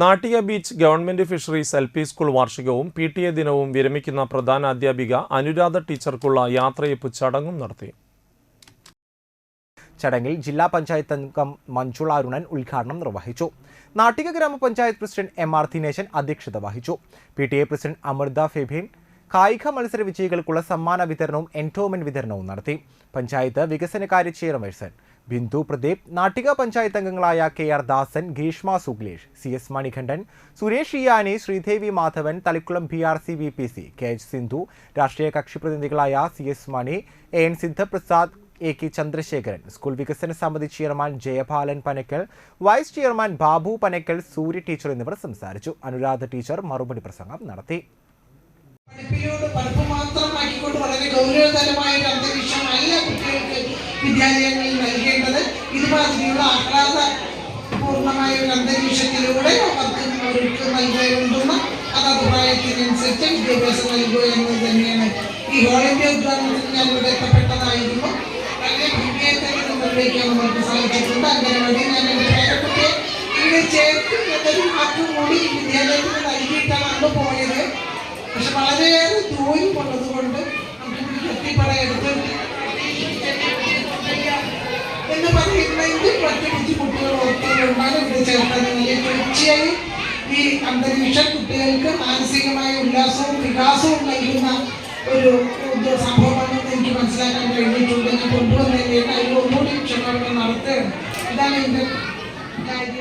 Nattika beach government fisheries L P school വാർഷികവും P T A ദിനവും വിരമിക്കുന്ന പ്രധാന അധ്യാപിക അനുരാധ ടീച്ചർക്കുള്ള യാത്രയപ്പ് ചടങ്ങും നടത്തി. ചടങ്ങിൽ ജില്ലാ പഞ്ചായത്ത് അംഗം മഞ്ജുള അരുണൻ ഉദ്ഘാടനം നിർവഹിച്ചു. നാട്ടിക ഗ്രാമപഞ്ചായത്ത് പ്രസിഡന്റ് എം ആർ ദിനേശൻ അധ്യക്ഷത വഹിച്ചു. P T A president Amritha Febin കായിക മത്സര വിജയികൾക്കുള്ള സമ്മാന വിതരണവും എൻടോമെന്റ് വിതരണവും നടത്തി. പഞ്ചായത്ത് വികസനകാര്യ ചെയർപേഴ്സൺ ബിന്ദു പ്രദീപ് നാട്ടിക പഞ്ചായത്ത് അംഗങ്ങളായ K R Dasan Greeshma Suglesh C S Manikandan Suresh Iyani Sreedevi Madhavan Thalikkulam B R C V P C K H Sindhu രാഷ്ട്രീയ കക്ഷി പ്രതിനിധികളായ C S Mani A N Siddhaprasad A K Chandrasekharan school വികസന സമിതി chairman Jayapalan Panakkal vice chairman Babu Panakkal Surya teacher എന്നിവർ സംസാരിച്ചു. Anuradha teacher മറുപടി പ്രസംഗം നടത്തി. പഠിപ്പിലൂടെ പഠിപ്പ് വളരെ ഗൗരവതരമായ ഒരു അന്തരീക്ഷമല്ല കുട്ടികൾക്ക് വിദ്യാലയങ്ങളിൽ നൽകേണ്ടത്. ഇതുമാതിരിയുള്ള ആഹ്ലാദ പൂർണമായ ഒരു അന്തരീക്ഷത്തിലൂടെ അവർക്ക് അവർക്ക് നൽകേണ്ടുന്ന അത് അഭിപ്രായത്തിനനുസരിച്ച് വിദ്യാഭ്യാസം നൽകുക എന്നത് തന്നെയാണ്. ഈ ഹോൾ ഇന്ത്യ ഉദ്ഘാടനത്തിൽ ഞാൻ ഇവിടെ വളരെ ഇത് നിർവഹിക്കാൻ നമുക്ക് സാധിച്ചിട്ടുണ്ട്. അംഗനവാടി ഞാൻ എന്റെ പേരക്കുട്ടിയെ ഇവിടെ ചേർത്ത് എന്നൊരു വാക്കും കൂടി വിദ്യാലയത്തിന് പക്ഷെ വളരെയേറെ ദൂരമുള്ളത് കൊണ്ട് നമുക്ക് എന്ന് പറയുന്നെങ്കിൽ പ്രത്യേകിച്ച് കുട്ടികൾ ഓർത്തുകൊണ്ടാണ് ഇവിടെ ചേർക്കുന്നത് തീർച്ചയായും ഈ അന്തരീക്ഷം കുട്ടികൾക്ക് മാനസികമായ ഉല്ലാസവും വികാസവും നൽകുന്ന ഒരു സംഭവമാണെന്ന് എനിക്ക് മനസ്സിലാക്കാൻ കഴിഞ്ഞിട്ടുണ്ട്. ഞാൻ കൊണ്ടുവന്നതിന് അതിൽ ഒന്നുകൂടി ക്ഷമ നടത്തുകയാണ്. ഇതാണ് എന്റെ കാര്യം.